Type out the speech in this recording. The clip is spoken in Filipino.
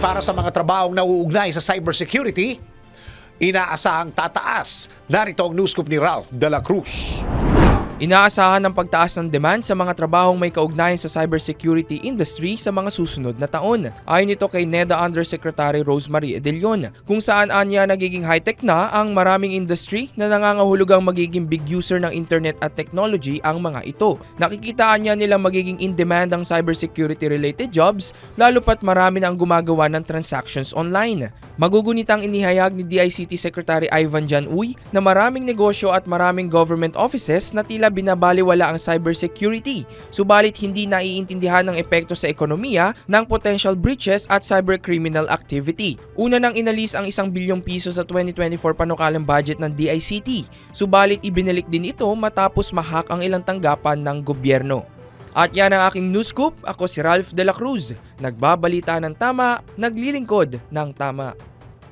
para sa mga trabahong nauugnay sa cybersecurity, inaasahang tataas. Narito ang news scoop ni Ralph De La Cruz. Inaasahan ang pagtaas ng demand sa mga trabahong may kaugnayan sa cybersecurity industry sa mga susunod na taon. Ayon ito kay NEDA Undersecretary Rosemary Edelion, kung saan anya nagiging high-tech na ang maraming industry na nangangahulugang magiging big user ng internet at technology ang mga ito. Nakikitaan niya nilang magiging in-demand ang cybersecurity related jobs lalo pat marami na ang gumagawa ng transactions online. Magugunitang inihayag ni DICT Secretary Ivan Jan Uy na maraming negosyo at maraming government offices na tila binabaliwala ang cybersecurity, subalit hindi naiintindihan ng epekto sa ekonomiya ng potential breaches at cybercriminal activity. Una nang inalis ang isang bilyong piso sa 2024 panukalang budget ng DICT, subalit ibinalik din ito matapos mahak ang ilang tanggapan ng gobyerno. At yan ang aking news scoop. Ako si Ralph De La Cruz. Nagbabalita ng tama, naglilingkod ng tama.